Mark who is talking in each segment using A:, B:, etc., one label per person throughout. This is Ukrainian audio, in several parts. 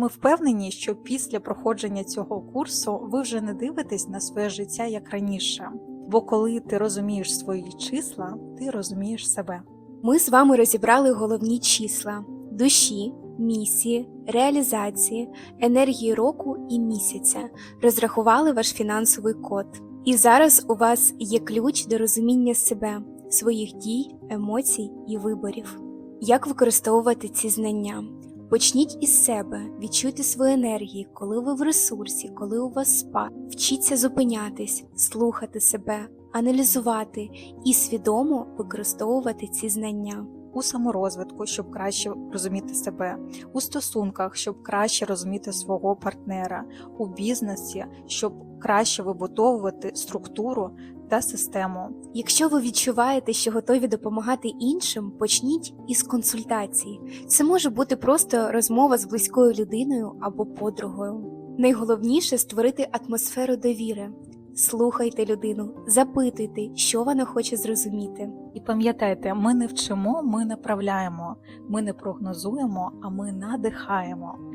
A: Ми впевнені, що після проходження цього курсу ви вже не дивитесь на своє життя як раніше. Бо коли ти розумієш свої числа, ти розумієш себе.
B: Ми з вами розібрали головні числа душі, місії, реалізації, енергії року і місяця, розрахували ваш фінансовий код. І зараз у вас є ключ до розуміння себе, своїх дій, емоцій і виборів. Як використовувати ці знання? Почніть із себе, відчуйте свої енергії, коли ви в ресурсі, коли у вас спад. Вчіться зупинятись, слухати себе, аналізувати і свідомо використовувати ці знання.
A: У саморозвитку, щоб краще розуміти себе, у стосунках, щоб краще розуміти свого партнера, у бізнесі, щоб краще вибудовувати структуру та систему.
B: Якщо ви відчуваєте, що готові допомагати іншим, почніть із консультації. Це може бути просто розмова з близькою людиною або подругою. Найголовніше створити атмосферу довіри. Слухайте людину, запитуйте, що вона хоче зрозуміти.
A: І пам'ятайте, ми не вчимо, ми направляємо, ми не прогнозуємо, а ми надихаємо.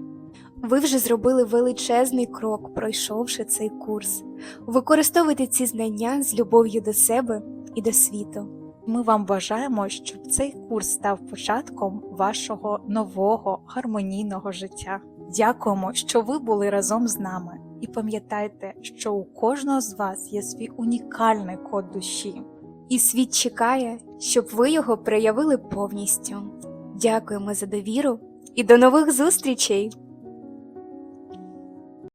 B: Ви вже зробили величезний крок, пройшовши цей курс. Використовуйте ці знання з любов'ю до себе і до світу.
A: Ми вам бажаємо, щоб цей курс став початком вашого нового гармонійного життя. Дякуємо, що ви були разом з нами, і пам'ятайте, що у кожного з вас є свій унікальний код душі.
B: І світ чекає, щоб ви його проявили повністю. Дякуємо за довіру і до нових зустрічей!